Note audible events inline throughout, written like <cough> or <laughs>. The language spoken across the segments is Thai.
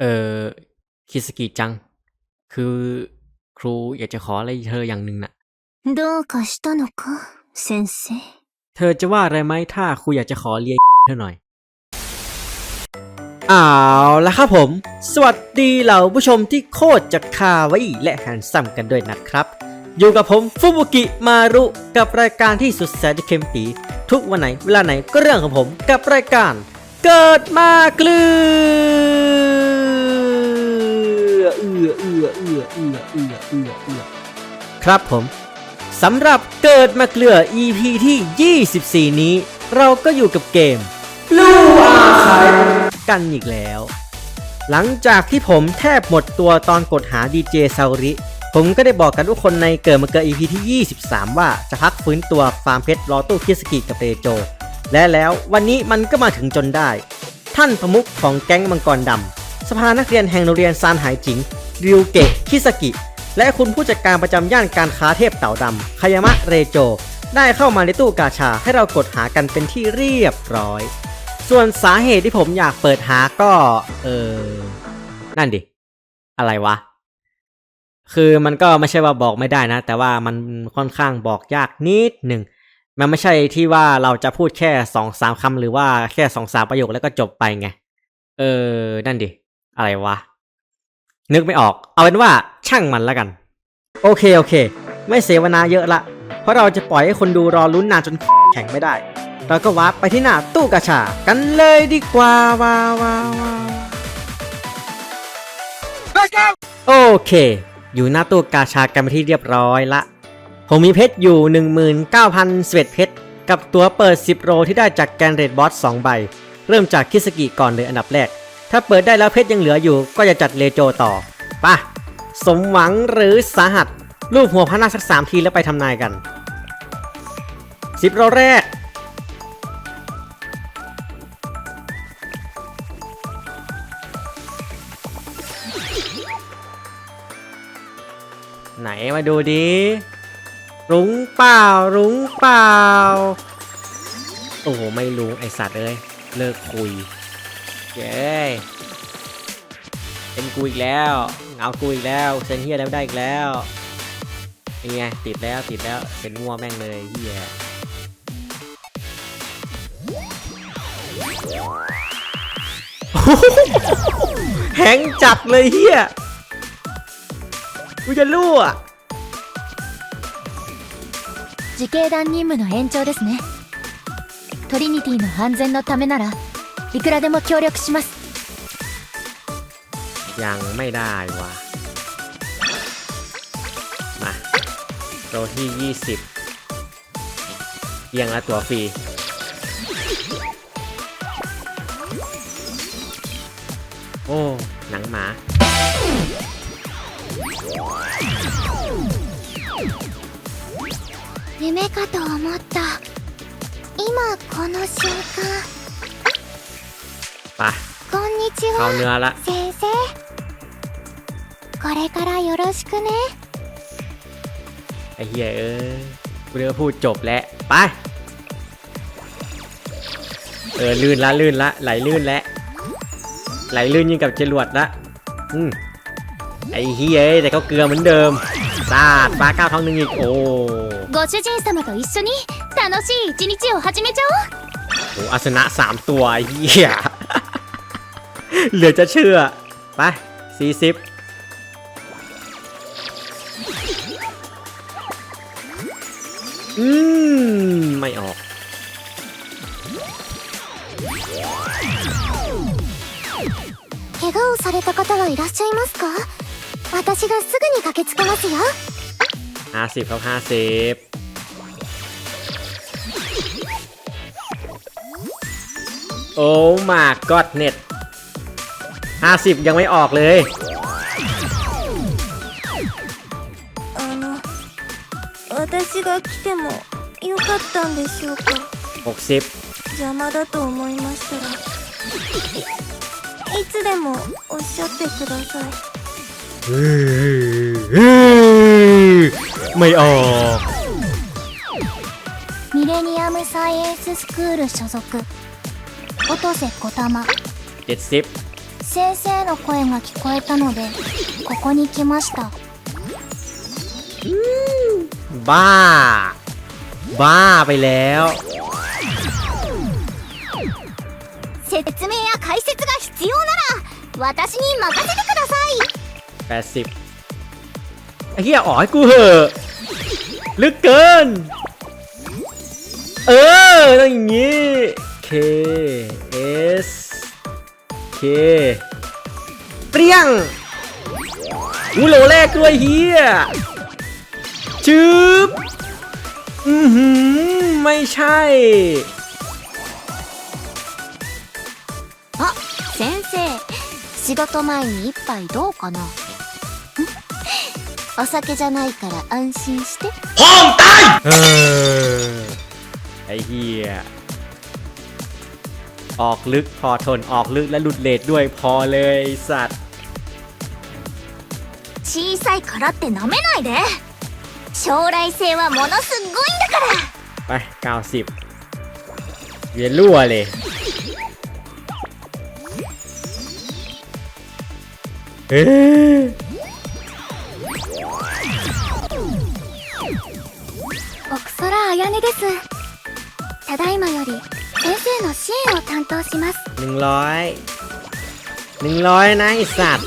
เออคิสกิจัง คือครูอยากจะขออะไรเธออย่างหนึ่งน่ะ どうかしたのか先生 เธอจะว่าอะไรไหมถ้าครูอยากจะขอเลีย เธอหน่อยเอาละครับผม สวัสดีเหล่าผู้ชมที่โคตรจะคาวาอิและแฮนซัมกันด้วยนะครับ อยู่กับผมฟุบุกิมารุกับรายการที่สุดแสนจะเค็มปี ทุกวันไหนเวลาไหนก็เรื่องของผมกับรายการ เกิดมาเกลือเอือเอือเอือเอือเอือเอือเอือครับผมสำหรับเกิดมาเกลือ EP ที่ 24 นี้ เราก็อยู่กับเกมลูอาคายกันอีกแล้ว หลังจากที่ผมแทบหมดตัวตอนกดหาดีเจซาริ ผมก็ได้บอกกับทุกคนในเกิดมาเกลือ EP ที่ 23 ว่าจะพักฟื้นตัวฟาร์มเพชรรอตู้คิสกิกับเรโจ และแล้ววันนี้มันก็มาถึงจนได้ ท่านประมุขของแก๊งมังกรดำสภานักเรียนแห่งโรงเรียนซานหายจิง ริวเกะคิสกิ และคุณผู้จัดการประจำย่านการค้าเทพเต่าดำคายามะเรโจ ได้เข้ามาในตู้กาชาให้เรากดหากันเป็นที่เรียบร้อย ส่วนสาเหตุที่ผมอยากเปิดหาก็ เออ นั่นดิ อะไรวะ คือมันก็ไม่ใช่ว่าบอกไม่ได้นะ แต่ว่ามันค่อนข้างบอกยากนิดหนึ่ง มันไม่ใช่ที่ว่าเราจะพูดแค่สองสามคำหรือว่าแค่สองสามประโยคแล้วก็จบไปไง เออ นั่นดิ อะไรวะ นึกไม่ออก เอาเป็นว่าช่างมันแล้วกัน โอเคโอเค ไม่เสวนาเยอะละ เพราะเราจะปล่อยให้คนดูรอลุ้นนานจนแข็งไม่ได้ เราก็วาร์ปไปที่หน้าตู้กาชา กันเลยดีกว่าว้าวว้าว้าโอเค อยู่หน้าตู้กาชากันไปที่เรียบร้อยละ ผมมีเพชรอยู่ 19,000เวตเพชรกับตัวเปิด 10 โรที่ได้จากแกนเรดบอส 2 ใบ เริ่มจากคิสกิก่อนเลยอันดับแรก ถ้าเปิดได้แล้วเพชรยังเหลืออยู่ ก็จะจัดเลโจต่อป่ะสมหวังหรือสาหัส รูปหัวพระนาคสักสามทีแล้วไปทำนายกัน 10 โรแรกไหนมาดูดิ รุ้งเปล่า รุ้งเปล่า โอ้โห ไม่รุ้งไอสัตว์เลย เลิกคุยเย้เป็นกูอีกแล้วเงากูอีกแล้วเซนเฮียแล้วได้อีกแล้วนี่ไงติดแล้วติดแล้วเป็นงัวแม่งเลยเฮียแหงจัดเลยเฮียกูจะรั่ว 自警団任務の延長ですねトリニティの安全のためならいくらでも協力します ยังไม่ได้วะมาโรที่ 20เอียงละตัวฟรี โอ้ หนังหมา かと思った今この瞬間 ไป こんにち เข้า は เนื้อละ 先生これからよろしくね ไอ้เหี้ยเอ้ยกูเรียกว่าพูดจบแล้ว ไป เออ ลื่นละลื่นละ ไหลลื่นแล้ว ไหลลื่นยิ่งกับจรวดละ อืมไอ้เหี้ยเอ้ยแต่ก็เกลือเหมือนเดิมซาดปลาก้าวท้องหนึ่งอีก โอ้ ご主人様と一緒に楽しい一日を始めちゃおう โหอาสนะสามตัวไอ้เหี้ย <laughs> เหลือจะเชื่อ ไปสี่สิบอืม ไม่ออก 怪我をされた方はいらっしゃいますか私がすぐに駆けつけますよ ห้าสิบครับห้าสิบโอ้มากกอดเน็ตห้าสิบยังไม่ออกเลย あの私が来てもよかったんでしょうかหกสิบ 邪魔だと思いましたらいつでもおっしゃってください ไม่ออก ミレニアムサイエンススクール所属音瀬小玉เจ็ดสิบ 先 先生の声が聞こえたのでここに来ました บ้า บ้าไปแล้ว 説明や解説が必要なら私に任せてください80 ไอ้เหี้ยอ๋อให้กูเหอะลึกเกิน เออต้องอย่างงี้ K S K เปรี้ยงอูโหลแรกด้วยเฮียชืบอือหือ ไม่ใช่ あ先生仕事前に一杯どうかなん お酒じゃないから安心して ห้องตายเออไอ้เหี้ย ออกลึกพอทนออกลึกและหลุดเลทด้วยพอเลยไอ้สัตว์ 小さいからって舐めないで将来性はものすっごいんだから ไป 90เวียนรั่วเลย เฮ้ ย 奥空彩音ですただいまより先生の支援を担当します หนึ่งร้อยหนึ่งร้อยนะไอสัตว์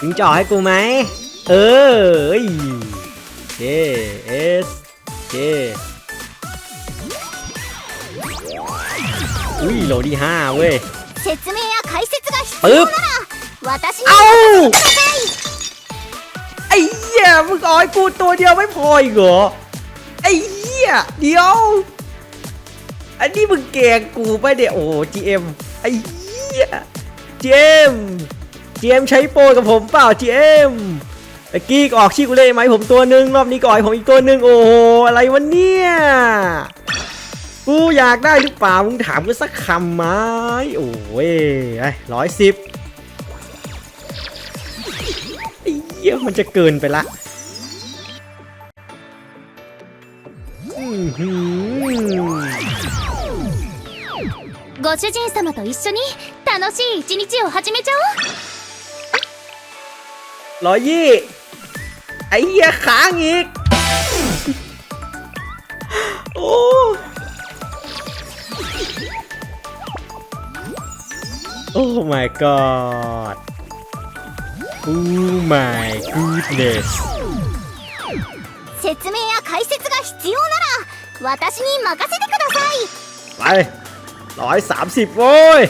ถึงจ่อให้กูไหม เออเอ้ย K S K อุ้ยโหลที่ห้าเว้ย 説明や解説が必 ปึ๊ 要 บ なら私に เอ้า ไอ้เหี้ยมึงเอาให้กูตัวเดียวไม่พออีกเหรอ ไอ้ เหี้ยเดียว อันนี้มึงแกงกูไปเดี๋ยวโอ้โห GM ไอ้เหี้ย GM GM ใช้โปรกับผมเปล่า GM ตะกี้ออกชื่อกูเลยไหมผมตัวหนึ่งรอบนี้ก็ออกให้ผมอีกตัวหนึ่งโอ้โหอะไรวะเนี่ยกูอยากได้หรือเปล่ามึงถามกูสักคำไหมโอ้ยร้อยสิบไอ้เหี้ยมันจะเกินไปละ ご主人様と一緒に楽しい一日を始めちゃおう ร้อยยี่ ไอ้เหี้ยค้างอีก โอ้ โอ้ my god โอ้ my goodness 説明や解説が必要なら私に任せてください ไปร้อยสามสิบโว้ย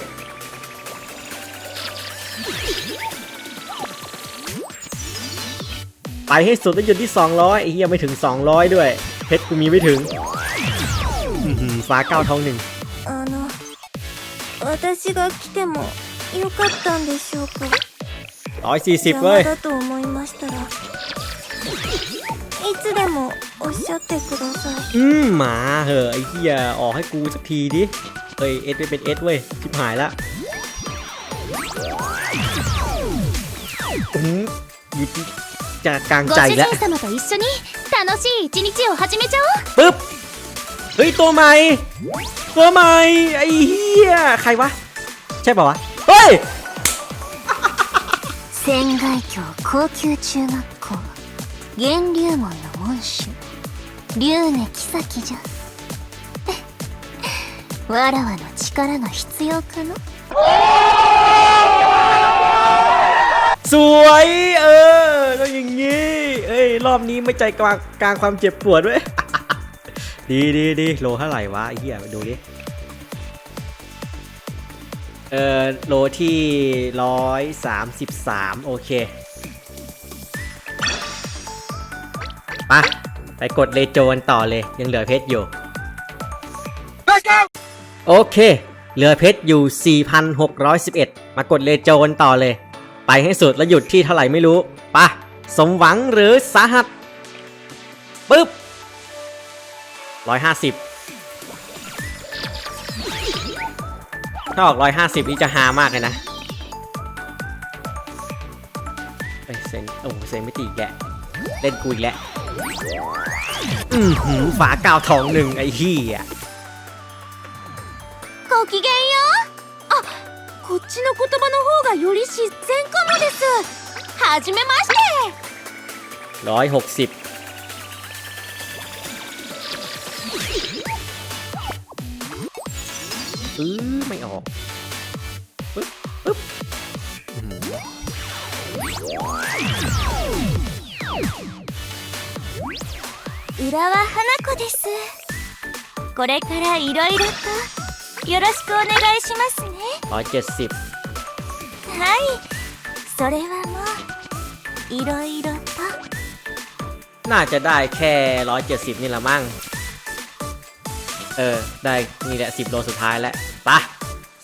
ไปให้สุดแล้วหยุดที่ 200ไอ้เหี้ยไม่ถึง 200 ด้วย เพชรกูมีไม่ถึงอื้อหือฟ้าเก้าทองหนึ่ง あの私が来てもよかったんでしょうかร้อยสี่สิบเว้ย だと思いましたら いつでもおっしゃってください อืมหมาเหอะไอ้เหี้ยออกให้กูสักทีดิ เอ้ยเอสไม่เป็นเอสเว้ย ชิบหายละอืมหยุดจะกลาง ご ใจ 主 แล้ว 人様と一緒に楽しい一日を始めちゃおう ปึ๊บ เฮ้ย ตัวใหม่ ตัวใหม่ ไอ้เหี้ย ใครวะ ใช่ป่าวะ เฮ้ย 仙外峡高級中学校 源流門の門主龍根妃じゃわらわの力が必要かの สวย เออต้องอย่างงี้ เอ้ย รอบนี้ไม่ใจกลางกลางความเจ็บปวดเว้ย ดีดีดีโลเท่าไหร่วะไอ้เหี้ยไปดูดิ เออโลที่ร้อยสามสิบสามโอเค ไปไปกดเลโจนต่อเลยยังเหลือเพชรอยู่ โอเค เหลือเพชรอยู่ 4,611 มากดเลโจนต่อเลย ไปให้สุดแล้วหยุดที่เท่าไหร่ไม่รู้ไปะสมหวังหรือสาหัสปึ๊บ 150 ถ้าออก 150 นี่จะฮามากเลยนะเอ้ยเซนโอ้โหเซนไม่ตีอีกแกเล่นกูอีกแล้ว อือหือฝาก้าวทองหนึ่งไอ้เหี้ย ごきげんようあこ こっちの言葉の方がより自然かもですはじめまして ร้อยหกสิบอื้อไม่ออก 浦和花子ですこれからいろいろとよろしくお願いしますね ร้อยเจ็ดสิบ はいそれはもういろいろと น่าจะได้แค่ร้อยเจ็ดสิบนี่ละมั้ง เออ ได้นี่แหละสิบโลสุดท้ายแล้วไปะ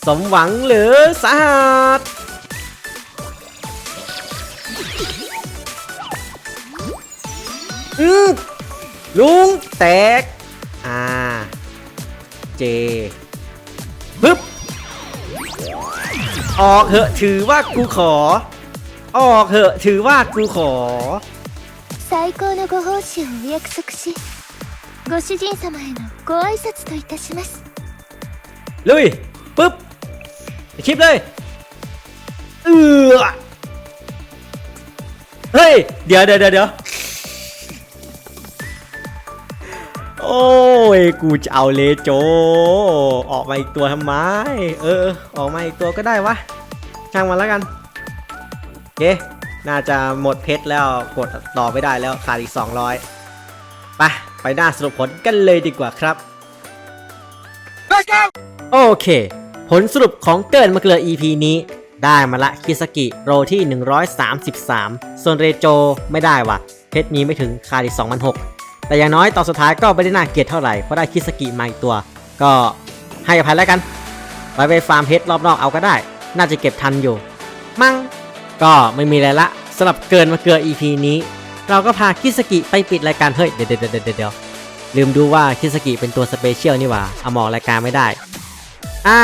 สมหวังหรือสาหัสอืม ลุงแตก อ่า เจ ปึ๊บ ออกเหอะถือว่ากูขอ ออกเหอะถือว่ากูขอ 最高のご奉仕をお約束しご主人様へのご挨拶といたします ลุยปึ๊บคลิปเลยเออเฮ้ย เดี๋ยวเดี๋ยวเดี๋ยว ยกูจะเอาเลโจ ออกมาอีกตัวทำไม เออ ออกมาอีกตัวก็ได้วะ ช่างมันแล้วกันโอเคน่าจะหมดเพชรแล้วกดต่อไม่ได้แล้วขาดอีก 200 ไป ไปหน้าสรุปผลกันเลยดีกว่าครับ โอเค ผลสรุปของเกินมาเกลือ EP นี้ ได้มาละคิสกิโรที่ 133 ส่วนเรโจไม่ได้วะเพชรมีไม่ถึงคาดิ2006 แต่อย่างน้อยตอนสุดท้ายก็ไม่ได้น่าเกลียดเท่าไหร่ เพราะได้คิสกิมาอีกตัว ก็ให้อภัยแล้วกัน ไปไปฟาร์มเพชรรอบนอกเอาก็ได้ น่าจะเก็บทันอยู่ มั่ง ก็ไม่มีอะไรละสำหรับเกินมาเกลือ EP นี้ เราก็พาคิสกิไปปิดรายการเฮ้ยเดี๋ยวเดี๋ยวเดี๋ยวเดี๋ยวลืมดูว่าคิสกิเป็นตัวสเปเชียลนี่หว่าเอาหมอกรายการไม่ได้ อ่า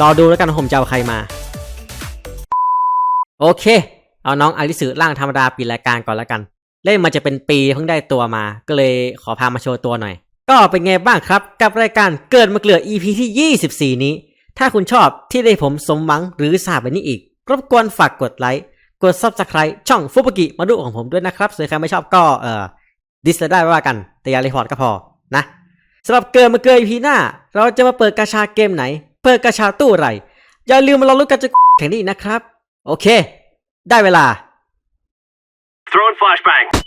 รอดูแล้วกันผมจะเอาใครมา โอเค เอาน้องอาริสึร่างธรรมดาปิดรายการก่อนแล้วกัน เล่นมาจะเป็นปีเพิ่งได้ตัวมา ก็เลยขอพามาโชว์ตัวหน่อย ก็เป็นไงบ้างครับ กับรายการเกิดมาเกลือ EP ที่ 24 นี้ ถ้าคุณชอบที่ได้ผมสมหวังหรือสาบแบบนี้อีก รบกวนฝากกดไลค์ กด Subscribe ช่องฟุบกิมาดูของผมด้วยนะครับส่วนใครไม่ชอบก็เอ่อดิสเลได้ไว่ากัน แต่อย่ารีพอร์ตก็พอนะสำหรับเกินมาเกิน EP หน้า เราจะมาเปิดกาชาเกมไหน เปิดกาชาตู้อะไรอย่าลืมมาลองลุ้นกันจะแข่งนี้นะครับ โอเค ได้เวลา Throwing flashbang.